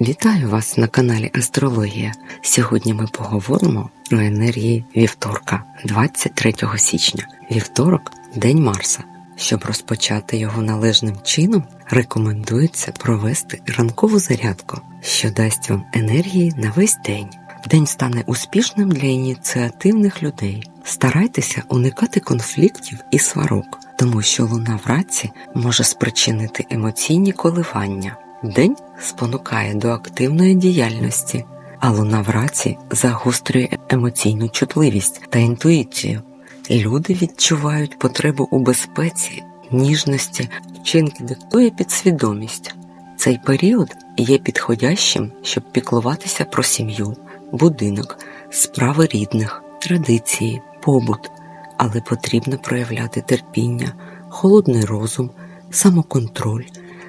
Вітаю вас на каналі Астрологія. Сьогодні ми поговоримо про енергії вівторка, 23 січня. Вівторок день Марса. Щоб розпочати його належним чином, рекомендується провести ранкову зарядку, що дасть вам енергії на весь день. День стане успішним для ініціативних людей. Старайтеся уникати конфліктів і сварок, тому що луна вранці може спричинити емоційні коливання. День спонукає до активної діяльності, а луна враці загострює емоційну чутливість та інтуїцію. Люди відчувають потребу у безпеці, ніжності, вчинки диктує підсвідомість. Цей період є підходящим, щоб піклуватися про сім'ю, будинок, справи рідних, традиції, побут, але потрібно проявляти терпіння, холодний розум, самоконтроль,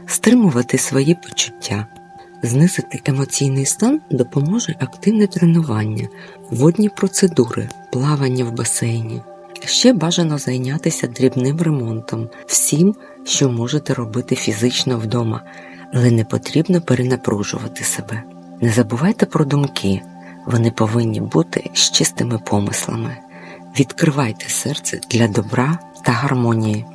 стримувати свої почуття. Знизити емоційний стан допоможе активне тренування, водні процедури, плавання в басейні. Ще бажано зайнятися дрібним ремонтом, всім, що можете робити фізично вдома, але не потрібно перенапружувати себе. Не забувайте про думки, вони повинні бути з чистими помислами. Відкривайте серце для добра та гармонії.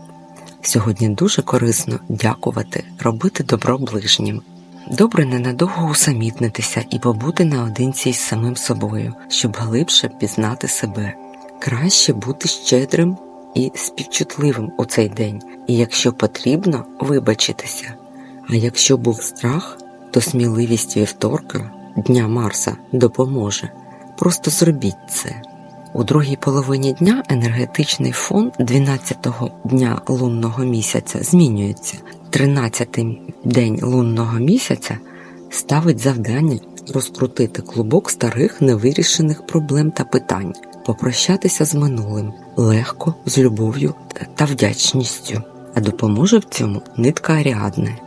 Сьогодні дуже корисно дякувати, робити добро ближнім. Добре ненадовго усамітнитися і побути наодинці із самим собою, щоб глибше пізнати себе. Краще бути щедрим і співчутливим у цей день, і якщо потрібно, вибачитися. А якщо був страх, то сміливість вівторка, дня Марса, допоможе. Просто зробіть це. У другій половині дня енергетичний фон 12-го дня лунного місяця змінюється. 13-й день лунного місяця ставить завдання розкрутити клубок старих невирішених проблем та питань, попрощатися з минулим легко, з любов'ю та вдячністю. А допоможе в цьому нитка Аріадни,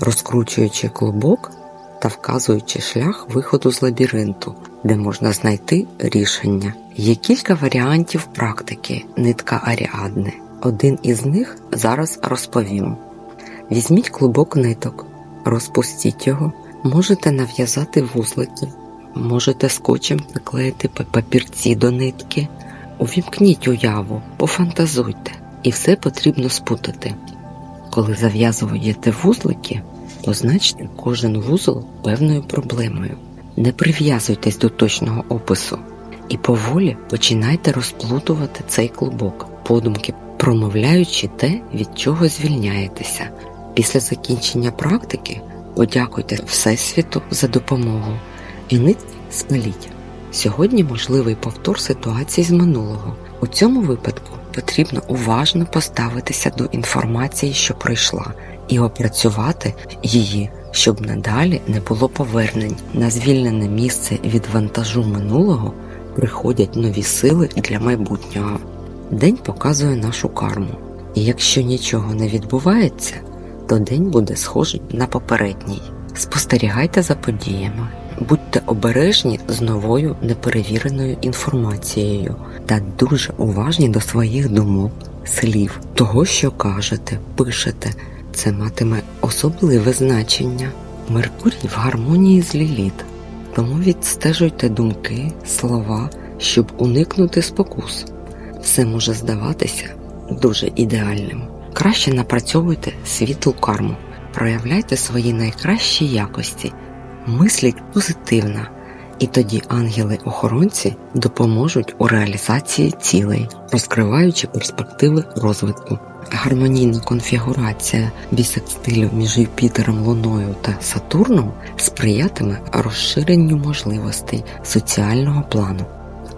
розкручуючи клубок та вказуючи шлях виходу з лабіринту, де можна знайти рішення. Є кілька варіантів практики нитка Аріадни. Один із них зараз розповім. Візьміть клубок ниток, розпустіть його, можете нав'язати вузлики, можете скотчем наклеїти папірці до нитки, увімкніть уяву, пофантазуйте, і все потрібно спутати. Коли зав'язуєте вузлики, позначте кожен вузол певною проблемою. Не прив'язуйтесь до точного опису і поволі починайте розплутувати цей клубок, подумки промовляючи те, від чого звільняєтеся. Після закінчення практики подякуйте Всесвіту за допомогу і нитки спаліть. Сьогодні можливий повтор ситуації з минулого. У цьому випадку потрібно уважно поставитися до інформації, що пройшла, і опрацювати її, щоб надалі не було повернень. На звільнене місце від вантажу минулого приходять нові сили для майбутнього. День показує нашу карму, і якщо нічого не відбувається, то день буде схожий на попередній. Спостерігайте за подіями, будьте обережні з новою неперевіреною інформацією та дуже уважні до своїх думок, слів, того, що кажете, пишете. Це матиме особливе значення. Меркурій в гармонії з Ліліт, тому відстежуйте думки, слова, щоб уникнути спокус. Все може здаватися дуже ідеальним. Краще напрацьовуйте світлу карму, проявляйте свої найкращі якості, мисліть позитивно, і тоді ангели-охоронці допоможуть у реалізації цілей, розкриваючи перспективи розвитку. Гармонійна конфігурація бісекстилю між Юпітером, Луною та Сатурном сприятиме розширенню можливостей соціального плану.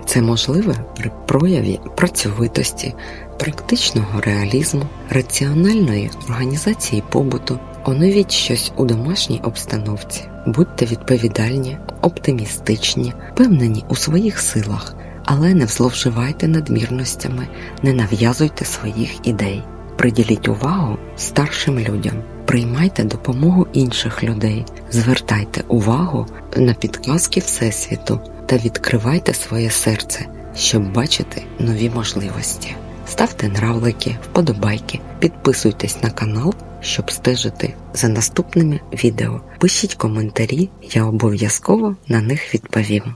Це можливе при прояві працьовитості, практичного реалізму, раціональної організації побуту. Оновіть щось у домашній обстановці, будьте відповідальні, оптимістичні, впевнені у своїх силах, але не зловживайте надмірностями, не нав'язуйте своїх ідей. Приділіть увагу старшим людям, приймайте допомогу інших людей, звертайте увагу на підказки Всесвіту та відкривайте своє серце, щоб бачити нові можливості. Ставте нравлики, вподобайки, підписуйтесь на канал щоб стежити за наступними відео. Пишіть коментарі, я обов'язково на них відповім.